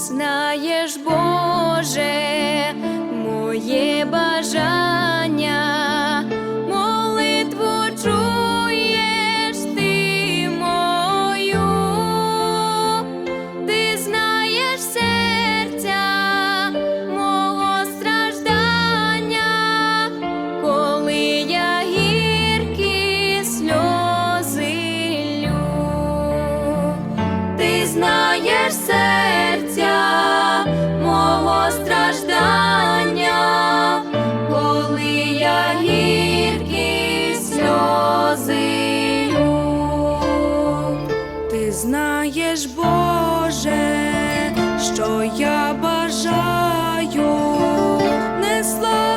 знаєш, Боже, моє бажання. страждання, коли я гіркі сльози, ти знаєш, Боже, що я бажаю не слави.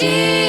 see.